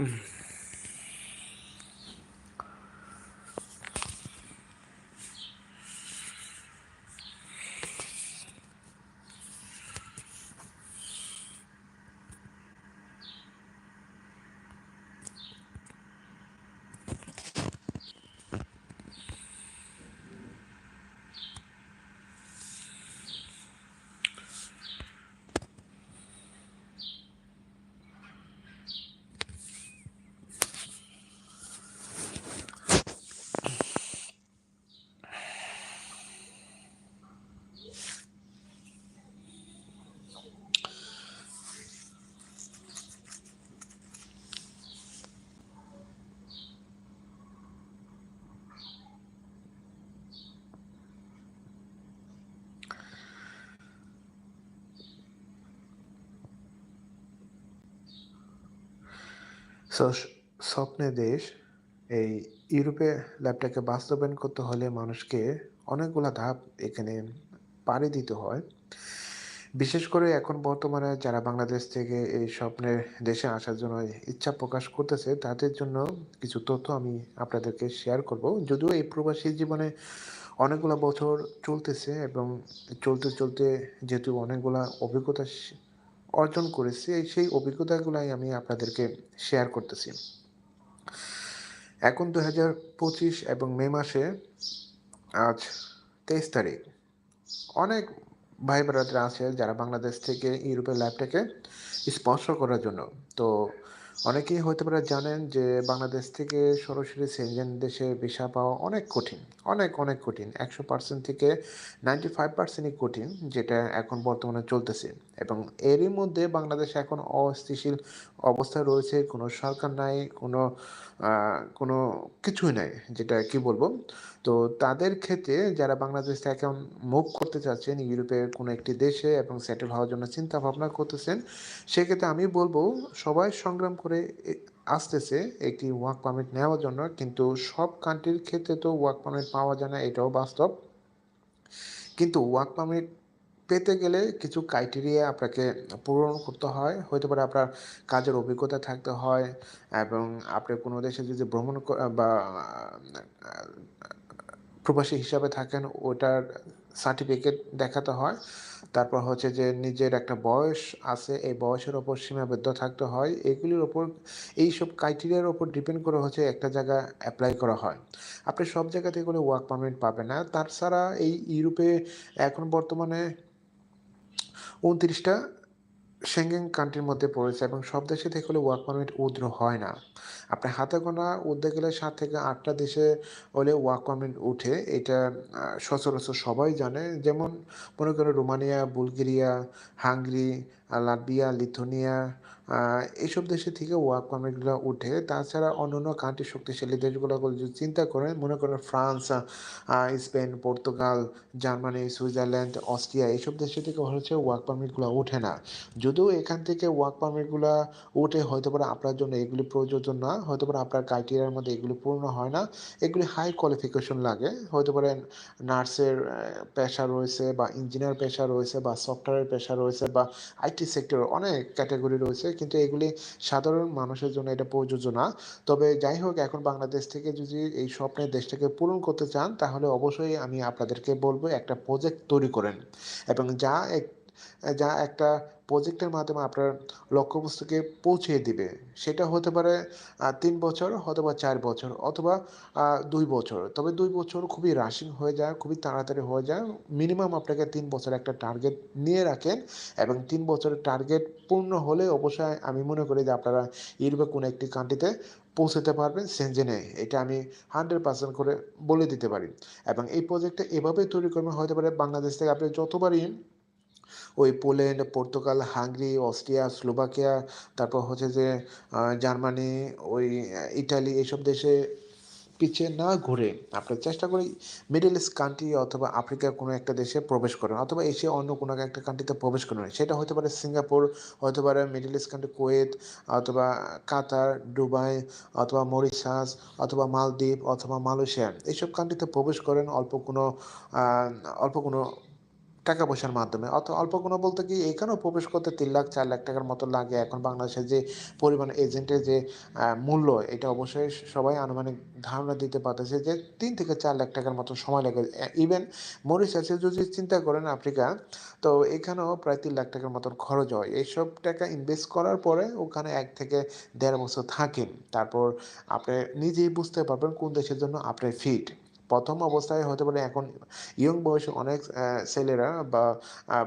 Mm-hmm. So স স্বপ্নের দেশ এই ইউরোপে ল্যাবটাকে বাস্তবায়ন করতে হলে মানুষকে অনেকগুলা ধাপ এখানে পাড়ি দিতে হয়। বিশেষ করে এখন বর্তমানে যারা বাংলাদেশ থেকে এই স্বপ্নের দেশে আসার জন্য ইচ্ছা প্রকাশ করতেছে, তাদের জন্য কিছু তথ্য আমি আপনাদেরকে শেয়ার করব। যদিও এই প্রবাসী জীবনে অনেকগুলা বছর চলতেছে এবং চলতে, চলতে যেহেতু অনেকগুলা অভিজ্ঞতা অর্জন করেছি, সেই অভিজ্ঞতাগুলাই আমি আপনাদেরকে শেয়ার করতেছি। এখন ২০২৫ এবং মে মাসে আজ ২৩ তারিখ। অনেক ভাই ব্রাদার আছে যারা বাংলাদেশ থেকে ইউরোপের ল্যাবটাকে স্পর্শ করার জন্য। তো অনেকেই হতে পারে জানেন যে বাংলাদেশ থেকে সরাসরি সেনজেন দেশে ভিসা পাওয়া অনেক কঠিন। অনেক, অনেক কঠিন। ১০০% থেকে 95% ই কঠিন যেটা এখন বর্তমানে চলতেছে। এবং এরই মধ্যে বাংলাদেশ এখন অস্থিতিশীল অবস্থায় রয়েছে। কোনো সরকার নাই, কোনো কোনো কিছুই নাই। যেটা কি বলব? তো তাদের ক্ষেত্রে যারা বাংলাদেশ থেকে এখন মুভ করতে চাচ্ছেন ইউরোপের কোনো একটি দেশে এবং সেটেল হওয়ার জন্য চিন্তা ভাবনা করতেছেন, সেক্ষেত্রে আমি বলব সবাই সংগ্রাম করে আসতেছে একটি ওয়ার্ক পারমিট নেওয়ার জন্য। কিন্তু সব কান্ট্রির ক্ষেত্রে তো ওয়ার্ক পারমিট পাওয়া যায় না, এটাও বাস্তব। কিন্তু ওয়ার্ক পারমিট পেতে গেলে কিছু ক্রাইটেরিয়া আপনাকে পূরণ করতে হয়। হতে পারে আপনার কাজের অভিজ্ঞতা থাকতে হয়, এবং আপনি কোনো দেশে যদি ভ্রমণ বা প্রবাসী হিসাবে থাকেন, ওটার সার্টিফিকেট দেখাতে হয়। তারপর হচ্ছে যে নিজের একটা বয়স আছে, এই বয়সের ওপর সীমাবদ্ধ থাকতে হয়। এগুলির উপর এইসব ক্রাইটেরিয়ার ওপর ডিপেন্ড করে হচ্ছে একটা জায়গা অ্যাপ্লাই করা হয়। আপনি সব জায়গা থেকে কোনো ওয়ার্ক পারমিট পাবেন না। তাছাড়া এই ইউরোপে এখন বর্তমানে ২৯ টা সেনগেন কান্ট্রির মধ্যে পড়েছে এবং সব দেশে থেকে হলে ওয়ার্ক পারমিট উইথড্র হয় না। আপনি হাতে গোনা উঠতে গেলে সাত থেকে আটটা দেশে হলে ওয়াক পারমিট উঠে। এটা সচরাচর সবাই জানে। যেমন মনে করেন Romania, Bulgaria, Hungary, Latvia, Lithuania আ এসব দেশে থেকে ওয়ার্ক পারমিটগুলা উঠে। তাছাড়া অন্যান্য কান্ট্রি শক্তিশালী দেশগুলো যদি চিন্তা করেন, মনে করেন France, Spain, Portugal, Germany, Switzerland, Austria এইসব দেশে থেকে হচ্ছে ওয়ার্ক পারমিটগুলা ওঠে না। যদিও এখান থেকে ওয়ার্ক পারমিটগুলা উঠে হয়তো পারে আপনার জন্য এগুলি প্রযোজ্য না। হয়তো পারে আপনার ক্রাইটেরিয়ার মধ্যে এগুলি পূর্ণ হয় না। এগুলি হাই কোয়ালিফিকেশন লাগে। হয়তো পারে নার্সের পেশা রয়েছে বা ইঞ্জিনিয়ার পেশা রয়েছে বা সফটওয়্যারের পেশা রয়েছে বা আইটি সেক্টরে অনেক ক্যাটাগরি রয়েছে। কিন্তু এগুলি সাধারণ মানুষের জন্য এটা প্রযোজ্য না। তবে যাই হোক, এখন বাংলাদেশ থেকে যদি এই স্বপ্নের দেশটাকে পূরণ করতে চান, তাহলে অবশ্যই আমি আপনাদেরকে বলব একটা প্রজেক্ট তৈরি করেন। এবং যা এক যা একটা প্রজেক্টের মাধ্যমে আপনার লক্ষ্যবস্তুকে পৌঁছিয়ে দিবে। সেটা হতে পারে তিন বছর অথবা চার বছর অথবা দুই বছর। তবে দুই বছর খুবই রাশিং হয়ে যায়, খুবই তাড়াতাড়ি হয়ে যায়। মিনিমাম আপনাকে তিন বছর একটা টার্গেট নিয়ে রাখেন এবং তিন বছরের টার্গেট পূর্ণ হলে অবশ্যই আমি মনে করি যে আপনারা ইউরোপে কোনো একটি কান্ট্রিতে পৌঁছাতে পারবেন সেনজেনে। এটা আমি 100% করে বলে দিতে পারি। এবং এই প্রজেক্টটা এভাবে তৈরি করবেন হতে পারে বাংলাদেশ থেকে আপনি যতবারই ওই Poland, Portugal, Hungary, Austria, Slovakia তারপর হচ্ছে যে জার্মানি, ওই ইটালি এইসব দেশে পিছিয়ে না ঘুরে আপনার চেষ্টা করি মিডল ইস্ট কান্ট্রি অথবা আফ্রিকার কোনো একটা দেশে প্রবেশ করেন অথবা এশিয়া অন্য কোনো একটা কান্ট্রিতে প্রবেশ করেন। সেটা হতে পারে সিঙ্গাপুর, হতে পারে মিডল ইস্ট কান্ট্রি কুয়েত অথবা কাতার, দুবাই অথবা মরিশাস অথবা মালদ্বীপ অথবা মালয়েশিয়া। এইসব কান্ট্রিতে প্রবেশ করেন অল্প কোনো অল্প কোনো টাকা পয়সার মাধ্যমে। অত অল্প কোনো বলতে কি এখানেও প্রবেশ করতে তিন লাখ চার লাখ টাকার মতো লাগে। এখন বাংলাদেশের যে পরিমাণ এজেন্টের যে মূল্য এটা অবশ্যই সবাই আনুমানিক ধারণা দিতে পারতেছে যে তিন থেকে চার লাখ টাকার মতো সময় লাগে। ইভেন মরিশাসে যদি চিন্তা করেন আফ্রিকা, তো এখানেও প্রায় তিন লাখ টাকার মতন খরচ হয়। এইসব টাকা ইনভেস্ট করার পরে ওখানে এক থেকে দেড় বছর থাকেন। তারপর আপনি নিজেই বুঝতে পারবেন কোন দেশের জন্য আপনি ফিট। ১ম অবস্থায় হতে পারে এখন ইয়ং বয়সে অনেক ছেলেরা বা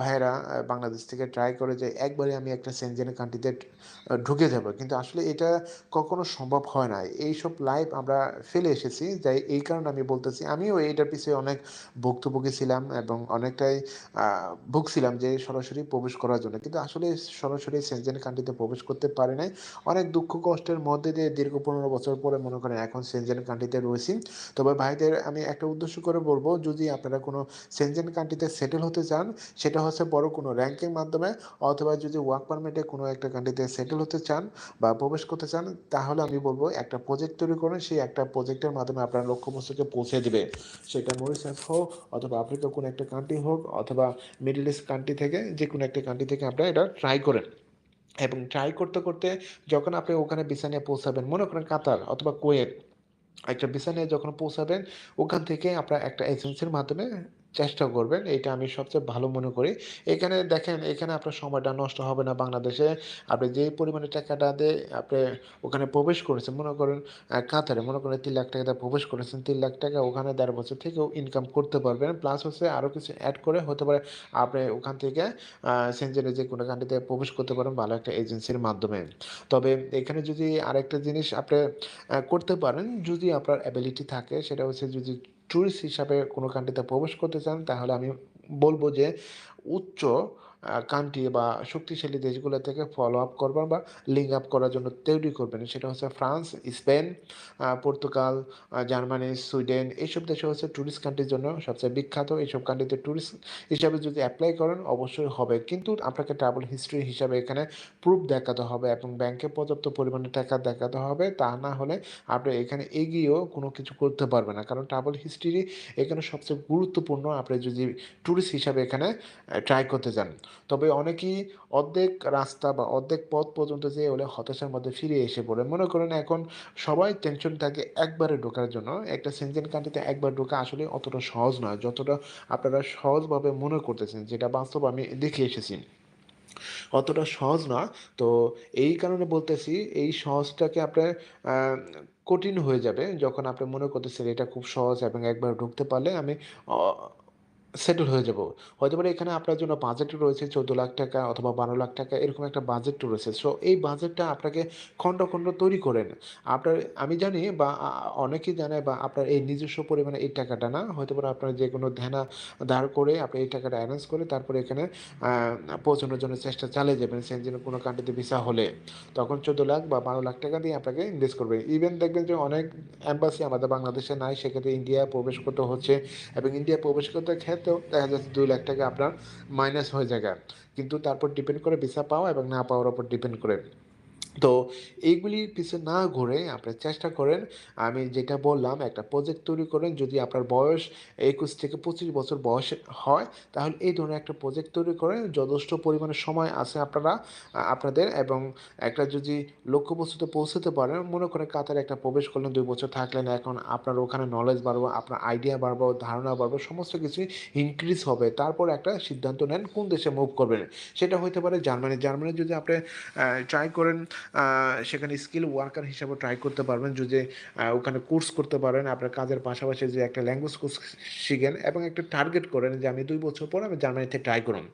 ভাইয়েরা বাংলাদেশ থেকে ট্রাই করে যে একবারে আমি একটা সেনজেন কান্ট্রিতে ঢুকে যাব। কিন্তু আসলে এটা কখনো সম্ভব হয় না। এইসব লাইফ আমরা ফেলে এসেছি। যাই, এই কারণে আমি বলতেছি, আমিও এইটার পিছে অনেক ভুক্তভোগী ছিলাম এবং অনেকটাই ভুগছিলাম যে সরাসরি প্রবেশ করার জন্য। কিন্তু আসলে সরাসরি সেনজেন কান্ট্রিতে প্রবেশ করতে পারি নাই। অনেক দুঃখ কষ্টের মধ্যে দিয়ে দীর্ঘ ১৫ বছর পরে মনে করেন এখন সেনজেন কান্ট্রিতে রয়েছি। তবে ভাইদের আমি একটা উদ্দেশ্য করে বলব যদি আপনারা কোনো সেনজেন কান্ট্রিতে সেটেল হতে চান, সেটা হচ্ছে বড় কোনো র্যাঙ্কের মাধ্যমে অথবা যদি ওয়ার্ক পারমিটে কোনো একটা কান্ট্রিতে সেটেল হতে চান বা প্রবেশ করতে চান, তাহলে আমি বলব একটা প্রজেক্ট তৈরি করুন। সেই একটা প্রজেক্টের মাধ্যমে আপনার লক্ষ্যবস্তুকে পৌঁছে দিবে। সেটা মরিশাস হোক অথবা আফ্রিকার কোনো একটা কান্ট্রি হোক অথবা মিডল ইস্ট কান্ট্রি থেকে যে কোনো একটা কান্ট্রি থেকে আপনারা এটা ট্রাই করেন। এবং ট্রাই করতে, করতে যখন আপনি ওখানে ভিসা নিয়ে পৌঁছাবেন, মনে করেন কাতার অথবা কুয়েত একটা বিছানায় নিয়ে যখন পৌঁছাবেন, ওখান থেকে আপনার একটা এজেন্সির মাধ্যমে চেষ্টা করবেন। এটা আমি সবচেয়ে ভালো মনে করি। এখানে দেখেন, এখানে আপনার সময়টা নষ্ট হবে না বাংলাদেশে। আপনি যে পরিমাণে টাকাটা দিয়ে আপনি ওখানে প্রবেশ করেছেন, মনে করেন কাতারে মনে করেন ৳৩,০০,০০০ দিয়ে প্রবেশ করেছেন। তিন লাখ টাকা ওখানে দেড় বছর থেকেও ইনকাম করতে পারবেন। প্লাস হচ্ছে আরও কিছু অ্যাড করে হতে পারে আপনি ওখান থেকে আ যে যেকোনো কান্ট্রিতে প্রবেশ করতে পারেন ভালো একটা এজেন্সির মাধ্যমে। তবে এখানে যদি আরেকটা জিনিস আপনি করতে পারেন, যদি আপনার অ্যাবিলিটি থাকে সেটা হচ্ছে যদি টুরিস্ট হিসাবে কোনো কান্ট্রিতে প্রবেশ করতে চান, তাহলে আমি বলব যে উচ্চ কান্ট্রি বা শক্তিশালী দেশগুলো থেকে ফলো আপ করবেন বা লিঙ্ক আপ করার জন্য তৈরি করবেন। সেটা হচ্ছে France, Spain, Portugal, Germany, Sweden এইসব দেশে হচ্ছে টুরিস্ট কান্ট্রির জন্য সবচেয়ে বিখ্যাত। এইসব কান্ট্রিতে ট্যুরিস্ট হিসাবে যদি অ্যাপ্লাই করেন অবশ্যই হবে। কিন্তু আপনাকে ট্রাভেল হিস্ট্রি হিসাবে এখানে প্রুফ দেখাতে হবে এবং ব্যাংকে পর্যাপ্ত পরিমাণে টাকা দেখাতে হবে। তা না হলে আপনি এখানে এগিয়েও কোনো কিছু করতে পারবে না। কারণ ট্রাভেল হিস্ট্রি এখানে সবচেয়ে গুরুত্বপূর্ণ আপনি যদি টুরিস্ট হিসাবে এখানে ট্রাই করতে যান। তবে অনেকেই অর্ধেক রাস্তা বা অর্ধেক পথ পর্যন্ত যেয়ে হলে হতাশার মধ্যে ফিরে এসে পড়ে। মনে করেন এখন সবাই টেনশন থাকে একবারে ঢোকার জন্য। একটা সেনজেন কান্ট্রিতে একবার ঢোকা আসলে অতটা সহজ নয়। যতটা আপনারা সহজভাবে মনে করতেছেন, যেটা বাস্তব আমি দেখে এসেছি। অতটা সহজ না। তো এই কারণে বলতেছি এই সহজটাকে আপনার কঠিন হয়ে যাবে যখন আপনি মনে করতেছেন এটা খুব সহজ এবং একবার ঢুকতে পারলে আমি সেটেল হয়ে যাব হতে পারে এখানে আপনার জন্য বাজেট রয়েছে চোদ্দ লাখ টাকা অথবা বারো লাখ টাকা এরকম একটা বাজেট রয়েছে। সো এই বাজেটটা আপনাকে খন্ড, খন্ড তৈরি করেন। আপনার আমি জানি বা অনেকেই জানে বা আপনার এই নিজস্ব পরিমাণে এই টাকাটা না, হতে পারে আপনার যে কোনো দেনা ধার করে আপনি এই টাকাটা এরেঞ্জ করে তারপরে এখানে পৌঁছানোর জন্য চেষ্টা চালিয়ে যাবেন সেনজেনের কোনো কান্ট্রিতে ভিসা হলে। তখন চোদ্দ লাখ বা বারো লাখ টাকা দিয়ে আপনাকে ইনভেস্ট করবে। ইভেন দেখবেন যে অনেক অ্যাম্বাসি আমাদের বাংলাদেশে নাই, সেক্ষেত্রে ইন্ডিয়ায় প্রবেশ করতে হচ্ছে এবং ইন্ডিয়ায় প্রবেশ করতে ক্ষেত্রেও দেখা যাচ্ছে দুই লাখ টাকা আপনার মাইনাস হয়ে যায় কিন্তু তারপর ডিপেন্ড করে ভিসা পাওয়া এবং না পাওয়ার উপর ডিপেন্ড করে। তো এইগুলির পিছে না ঘুরে আপনি চেষ্টা করেন আমি যেটা বললাম একটা প্রজেক্ট তৈরি করেন যদি আপনার বয়স ২১ থেকে ২৫ বছর বয়স হয় তাহলে এই ধরনের একটা প্রজেক্ট তৈরি করেন যথেষ্ট পরিমাণে সময় আছে আপনারা আপনাদের এবং একটা যদি লক্ষ্যবস্তুতে পৌঁছাতে পারেন মনে করে কাতারে একটা প্রবেশ করলেন দুই বছর থাকলেন এখন আপনার ওখানে নলেজ বাড়বে, আপনার আইডিয়া বাড়বে, ধারণা বাড়বো সমস্ত কিছুই ইনক্রিজ হবে। তারপর একটা সিদ্ধান্ত নেন কোন দেশে মুভ করবেন। সেটা হইতে পারে জার্মানি। জার্মানি যদি আপনি ট্রাই করেন সেখানে স্কিল ওয়ার্কার হিসাবে ট্রাই করতে পারবেন যদি ওখানে কোর্স করতে পারেন আপনার কাজের পাশাপাশি যে একটা ল্যাঙ্গুয়েজ কোর্স শিখেন এবং একটা টার্গেট করেন যে আমি দুই বছর পর আমি জার্মানিতে ট্রাই করুন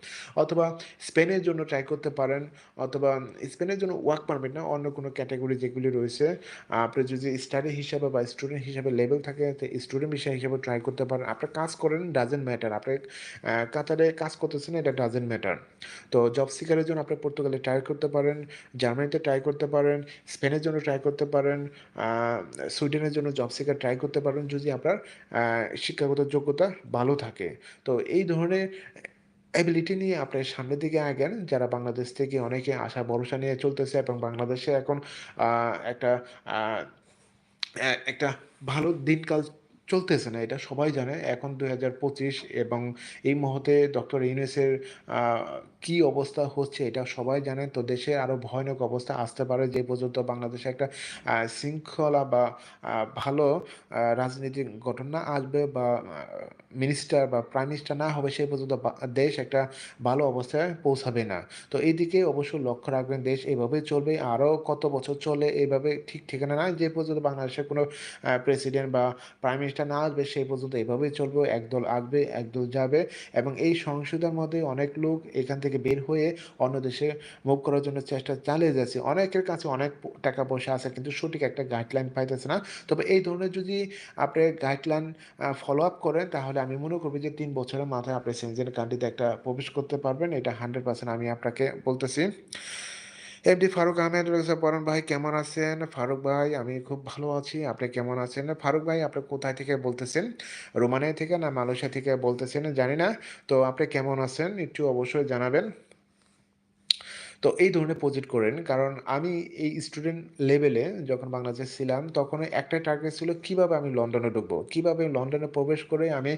অথবা স্পেনের জন্য ট্রাই করতে পারেন অথবা স্পেনের জন্য ওয়ার্ক পারমিট না অন্য কোনো ক্যাটাগরি যেগুলি রয়েছে আপনি যদি স্টাডি হিসাবে বা স্টুডেন্ট হিসাবে লেভেল থাকে স্টুডেন্ট বিষয় হিসাবে ট্রাই করতে পারেন। আপনার কাজ করেন ডাজন্ট ম্যাটার। আপনি কাতারে কাজ করতেছেন এটা ডাজন্ট ম্যাটার। তো জব সিকারের জন্য আপনি পর্তুগালে ট্রাই করতে পারেন, জার্মানিতে ট্রাই করতে পারেন, স্পেনের জন্য ট্রাই করতে পারেন, সুইডেনের জন্য জব সিকার ট্রাই করতে পারেন যদি আপনার শিক্ষাগত যোগ্যতা ভালো থাকে। তো এই ধরনের এবিলিটি নিয়ে আপনি সামনের দিকে আগান। যারা বাংলাদেশ থেকে অনেকে আশা ভরসা নিয়ে চলতেছে এবং বাংলাদেশে এখন একটা একটা ভালো দিনকাল চলতেছে না, এটা সবাই জানে। এখন দুই হাজার পঁচিশ এবং এই মুহূর্তে ডক্টর ইউনেসের কি অবস্থা হচ্ছে এটা সবাই জানে। তো দেশে আরও ভয়ানক অবস্থা আসতে পারে যে পর্যন্ত বাংলাদেশে একটা শৃঙ্খলা বা ভালো রাজনৈতিক ঘটনা আসবে বা মিনিস্টার বা প্রাইম মিনিস্টার না হবে সেই পর্যন্ত দেশ একটা ভালো অবস্থায় পৌঁছাবে না। তো এই দিকে অবশ্যই লক্ষ্য রাখবেন, দেশ এইভাবে চলবে। আরও কত বছর চলে এইভাবে ঠিক ঠিকানা না যে পর্যন্ত বাংলাদেশের কোনো প্রেসিডেন্ট বা প্রাইম মিনিস্টার না আসবে সেই পর্যন্ত এভাবেই চলবে, একদল আসবে, একদল যাবে এবং এই সংসদের মধ্যে অনেক লোক এখান থেকে বের হয়ে অন্য দেশে মুভ করার জন্য চেষ্টা চালিয়ে যাচ্ছে। অনেকের কাছে অনেক টাকা পয়সা আছে কিন্তু সঠিক একটা গাইডলাইন পাইতেছে না। তবে এই ধরনের যদি আপনি গাইডলাইন ফলো আপ করেন তাহলে আমি মনে করব যে তিন বছরের মাথায় আপনি সেনজেন কান্ট্রিতে একটা প্রবেশ করতে পারবেন, এটা হান্ড্রেড পার্সেন্ট আমি আপনাকে বলতেছি। এমডি ফারুক আহমেদ রয়েছে পরান ভাই কেমন আছেন? ফারুক ভাই, আমি খুব ভালো আছি। আপনি কেমন আছেন? ফারুক ভাই, আপনি কোথায় থেকে বলতেছেন? রোমানিয়া থেকে না মালয়েশিয়া থেকে বলতেছেন, জানি না। তো আপনি কেমন আছেন? একটু অবশ্যই জানাবেন। তো এই ধরনের প্রজেক্ট করেন। কারণ আমি এই স্টুডেন্ট লেভেলে যখন বাংলাদেশে ছিলাম তখন একটাই টার্গেট ছিল কীভাবে আমি লন্ডনে ঢুকবো? কীভাবে লন্ডনে প্রবেশ করে আমি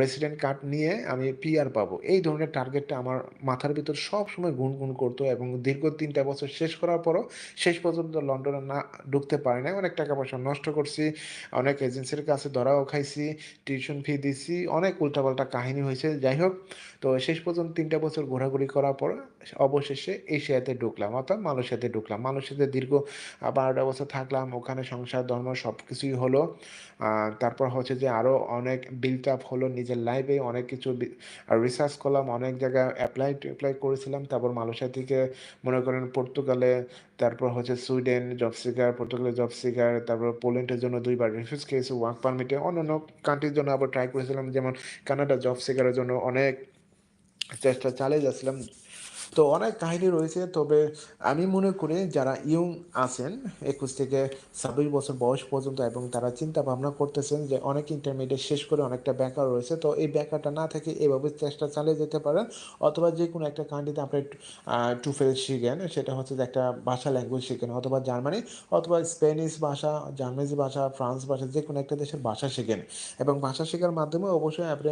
রেসিডেন্ট কার্ড নিয়ে আমি পিআর পাবো? এই ধরনের টার্গেটটা আমার মাথার ভিতর সবসময় গুনগুন করতো এবং দীর্ঘ তিনটা বছর শেষ করার পরও শেষ পর্যন্ত লন্ডনে না ঢুকতে পারি না অনেক টাকা পয়সা নষ্ট করছি, অনেক এজেন্সির কাছে ধরাও খাইছি টিউশন ফি দিছি, অনেক উল্টাপাল্টা কাহিনী হয়েছে। যাই হোক, তো শেষ পর্যন্ত তিনটা বছর ঘোরাঘুরি করার পর অবশেষে এশিয়াতে ঢুকলাম, অর্থাৎ মালয়েশিয়াতে ঢুকলাম। মালয়েশিয়াতে দীর্ঘ বারোটা বছর থাকলাম, ওখানে সংসার, ধর্ম সব কিছুই হলো তারপর হচ্ছে যে আরও অনেক বিল্ড আপ হলো নিজের লাইফে অনেক কিছু রিসার্চ করলাম, অনেক জায়গায় অ্যাপ্লাই অ্যাপ্লাই করেছিলাম। তারপর মালয়েশিয়া থেকে মনে করেন পর্তুগালে, তারপর হচ্ছে সুইডেন জব সিকার পর্তুগালে জব সিকার তারপর পোল্যান্ডের জন্য দুইবার রিফিউজ খেয়েছি ওয়ার্ক পারমিটে অন্যান্য কান্ট্রির জন্য আবার ট্রাই করেছিলাম, যেমন কানাডা জব সিকারের জন্য অনেক চেষ্টা চালিয়ে যাচ্ছিলাম। তো অনেক কাহিনী রয়েছে, তবে আমি মনে করি যারা ইয়ং আছেন, একুশ থেকে ছাব্বিশ বছর বয়স পর্যন্ত এবং তারা চিন্তা ভাবনা করতেছেন যে অনেক ইন্টারমিডিয়েট শেষ করে অনেকটা বেকার রয়েছে, তো এই বেকারটা না থেকে এভাবে চেষ্টা চালিয়ে যেতে পারেন অথবা যে কোনো একটা কান্ট্রিতে আপনি টু টুফেল শিখেন, সেটা হচ্ছে যে একটা ভাষা ল্যাঙ্গুয়েজ শিখেন অথবা জার্মানি অথবা স্প্যানিশ ভাষা, জার্মানিজ ভাষা, ফ্রান্স ভাষা যে কোনো একটা দেশের ভাষা শেখেন এবং ভাষা শেখার মাধ্যমে অবশ্যই আপনি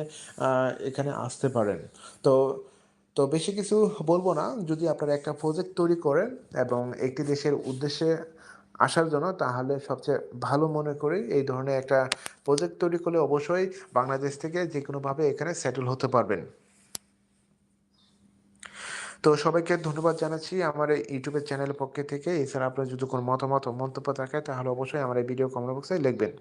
এখানে আসতে পারেন। তো তো বেশি কিছু বলব না। যদি আপনারা একটা প্রজেক্ট তৈরি করেন এবং একটি দেশের উদ্দেশ্যে আসার জন্য, তাহলে সবচেয়ে ভালো মনে করি এই ধরনের একটা প্রজেক্ট তৈরি করলে অবশ্যই বাংলাদেশ থেকে যে কোনোভাবে এখানে সেটেল হতে পারবেন। তো সবাইকে ধন্যবাদ জানাচ্ছি আমার ইউটিউবের চ্যানেলের পক্ষে থেকে। এছাড়া আপনার যদি কোনো মতামত মন্তব্য থাকে, তাহলে অবশ্যই আমার এই ভিডিও কমেন্ট বক্সে লিখবেন।